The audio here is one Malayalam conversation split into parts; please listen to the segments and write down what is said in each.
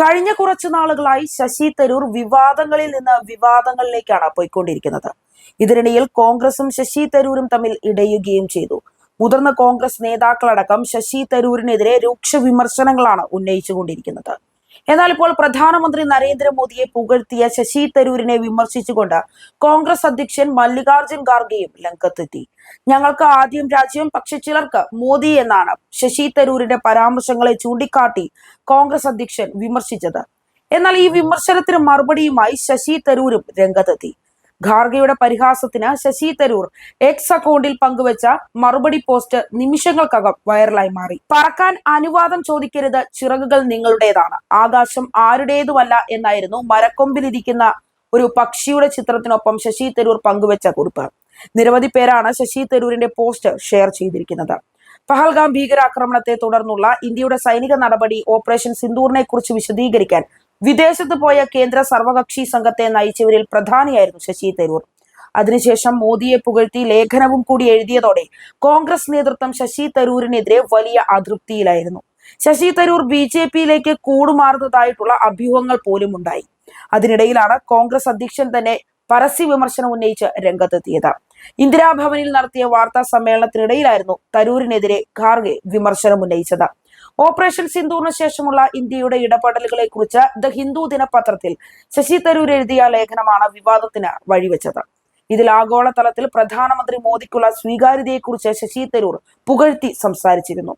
കഴിഞ്ഞ കുറച്ചു നാളുകളായി ശശി തരൂർ വിവാദങ്ങളിൽ നിന്ന് വിവാദങ്ങളിലേക്കാണ് പോയിക്കൊണ്ടിരിക്കുന്നത്. ഇതിനിടയിൽ കോൺഗ്രസും ശശി തരൂരും തമ്മിൽ ഇടയുകയും ചെയ്തു. മുതിർന്ന കോൺഗ്രസ് നേതാക്കളടക്കം ശശി തരൂരിനെതിരെ രൂക്ഷ വിമർശനങ്ങളാണ് ഉന്നയിച്ചുകൊണ്ടിരിക്കുന്നത്. എന്നാൽ ഇപ്പോൾ പ്രധാനമന്ത്രി നരേന്ദ്രമോദിയെ പുകഴ്ത്തിയ ശശി തരൂരിനെ വിമർശിച്ചുകൊണ്ട് കോൺഗ്രസ് അധ്യക്ഷൻ മല്ലികാർജുൻ ഖാർഗെയും രംഗത്തെത്തി. ഞങ്ങൾക്ക് ആദ്യം രാജ്യം പക്ഷെ ചിലർക്ക് മോദി എന്നാണ് ശശി തരൂരിന്റെ പരാമർശങ്ങളെ ചൂണ്ടിക്കാട്ടി കോൺഗ്രസ് അധ്യക്ഷൻ വിമർശിച്ചത്. എന്നാൽ ഈ വിമർശനത്തിന് മറുപടിയുമായി ശശി തരൂരും രംഗത്തെത്തി. ഖാർഗെയുടെ പരിഹാസത്തിന് ശശി തരൂർ എക്സ് അക്കൗണ്ടിൽ പങ്കുവച്ച മറുപടി പോസ്റ്റ് നിമിഷങ്ങൾക്കകം വൈറലായി മാറി. പറക്കാൻ അനുവാദം ചോദിക്കരുത് ചിറകുകൾ നിങ്ങളുടേതാണ്. ആകാശം ആരുടേതുമല്ല എന്നായിരുന്നു മരക്കൊമ്പിലിരിക്കുന്ന ഒരു പക്ഷിയുടെ ചിത്രത്തിനൊപ്പം ശശി തരൂർ പങ്കുവച്ച കുറിപ്പ്. നിരവധി പേരാണ് ശശി തരൂരിന്റെ പോസ്റ്റ് ഷെയർ ചെയ്തിരിക്കുന്നത്. പഹൽഗാം ഭീകരാക്രമണത്തെ തുടർന്നുള്ള ഇന്ത്യയുടെ സൈനിക നടപടി ഓപ്പറേഷൻ സിന്ദൂറിനെ കുറിച്ച് വിശദീകരിക്കാൻ വിദേശത്ത് പോയ കേന്ദ്ര സർവകക്ഷി സംഘത്തെ നയിച്ചവരിൽ പ്രധാനിയായിരുന്നു ശശി തരൂർ. അതിനുശേഷം മോദിയെ പുകഴ്ത്തി ലേഖനവും കൂടി എഴുതിയതോടെ കോൺഗ്രസ് നേതൃത്വം ശശി തരൂരിനെതിരെ വലിയ അതൃപ്തിയിലായിരുന്നു. ശശി തരൂർ ബി ജെ പിയിലേക്ക് കൂടുമാറുന്നതായിട്ടുള്ള അഭ്യൂഹങ്ങൾ പോലും ഉണ്ടായി. അതിനിടയിലാണ് കോൺഗ്രസ് അധ്യക്ഷൻ തന്നെ പരസ്യ വിമർശനം ഉന്നയിച്ച് രംഗത്തെത്തിയത്. ഇന്ദിരാഭവനിൽ നടത്തിയ വാർത്താ സമ്മേളനത്തിനിടയിലായിരുന്നു തരൂരിനെതിരെ ഖാർഗെ വിമർശനം ഉന്നയിച്ചത്. ഓപ്പറേഷൻ സിന്ധുവിന് ശേഷമുള്ള ഇന്ത്യയുടെ ഇടപെടലുകളെ കുറിച്ച് ദ ഹിന്ദു ദിനപത്രത്തിൽ ശശി തരൂർ എഴുതിയ ലേഖനമാണ് വിവാദത്തിന് വഴിവെച്ചത്. ഇതിൽ ആഗോളതലത്തിൽ പ്രധാനമന്ത്രി മോദിക്കുള്ള സ്വീകാര്യതയെക്കുറിച്ച് ശശി തരൂർ പുകഴ്ത്തി സംസാരിച്ചിരുന്നു.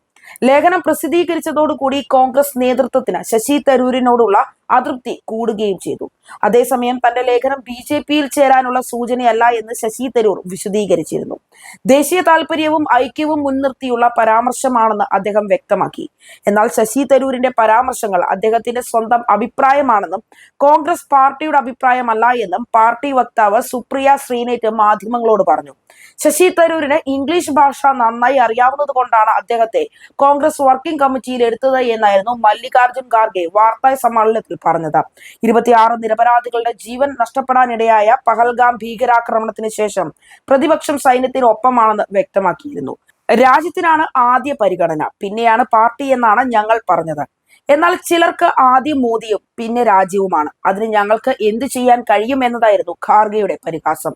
ലേഖനം പ്രസിദ്ധീകരിച്ചതോടുകൂടി കോൺഗ്രസ് നേതൃത്വത്തിന് ശശി തരൂരിനോടുള്ള അതൃപ്തി കൂടുകയും ചെയ്തു. അതേസമയം തന്റെ ലേഖനം ബി ജെ പിയിൽ ചേരാനുള്ള സൂചനയല്ല എന്ന് ശശി തരൂർ വിശദീകരിച്ചിരുന്നു. ദേശീയ താല്പര്യവും ഐക്യവും മുൻനിർത്തിയുള്ള പരാമർശമാണെന്ന് അദ്ദേഹം വ്യക്തമാക്കി. എന്നാൽ ശശി തരൂരിന്റെ പരാമർശങ്ങൾ അദ്ദേഹത്തിന്റെ സ്വന്തം അഭിപ്രായമാണെന്നും കോൺഗ്രസ് പാർട്ടിയുടെ അഭിപ്രായമല്ല എന്നും പാർട്ടി വക്താവ് സുപ്രിയ ശ്രീനേറ്റ് മാധ്യമങ്ങളോട് പറഞ്ഞു. ശശി തരൂരിന് ഇംഗ്ലീഷ് ഭാഷ നന്നായി അറിയാവുന്നത് കൊണ്ടാണ് അദ്ദേഹത്തെ കോൺഗ്രസ് വർക്കിംഗ് കമ്മിറ്റിയിൽ എടുത്തത് എന്നായിരുന്നു മല്ലികാർജുൻ ഖാർഗെ വാർത്താ സമ്മേളനത്തിൽ പറഞ്ഞത്. ഇരുപത്തിയാറ് നിരപരാധികളുടെ ജീവൻ നഷ്ടപ്പെടാനിടയായ പഹൽഗാം ഭീകരാക്രമണത്തിന് ശേഷം പ്രതിപക്ഷം സൈന്യത്തിനൊപ്പമാണെന്ന് വ്യക്തമാക്കിയിരുന്നു. രാജ്യത്തിനാണ് ആദ്യ പരിഗണന. പിന്നെയാണ് പാർട്ടി എന്നാണ് ഞങ്ങൾ പറഞ്ഞത്. എന്നാൽ ചിലർക്ക് ആദ്യം മോദിയും പിന്നെ രാജ്യവുമാണ് അതിന് ഞങ്ങൾക്ക് എന്തു ചെയ്യാൻ കഴിയും എന്നതായിരുന്നു ഖാർഗെയുടെ പരിഹാസം.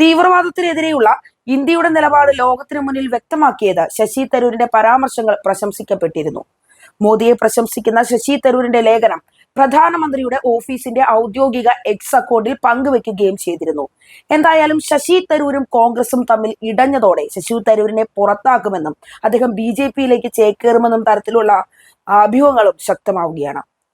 തീവ്രവാദത്തിനെതിരെയുള്ള ഇന്ത്യയുടെ നിലപാട് ലോകത്തിന് മുന്നിൽ വ്യക്തമാക്കിയത് ശശി തരൂരിന്റെ പരാമർശങ്ങൾ പ്രശംസിക്കപ്പെട്ടിരുന്നു. മോദിയെ പ്രശംസിക്കുന്ന ശശി തരൂരിന്റെ ലേഖനം പ്രധാനമന്ത്രിയുടെ ഓഫീസിന്റെ ഔദ്യോഗിക എക്സ് അക്കൗണ്ടിൽ പങ്കുവെക്കുകയും ചെയ്തിരുന്നു. എന്തായാലും ശശി തരൂരും കോൺഗ്രസും തമ്മിൽ ഇടഞ്ഞതോടെ ശശി തരൂരിനെ പുറത്താക്കുമെന്നും അദ്ദേഹം ബി ജെ പിയിലേക്ക് ചേക്കേറുമെന്നും തരത്തിലുള്ള അഭ്യൂഹങ്ങളും ശക്തമാവുകയാണ്.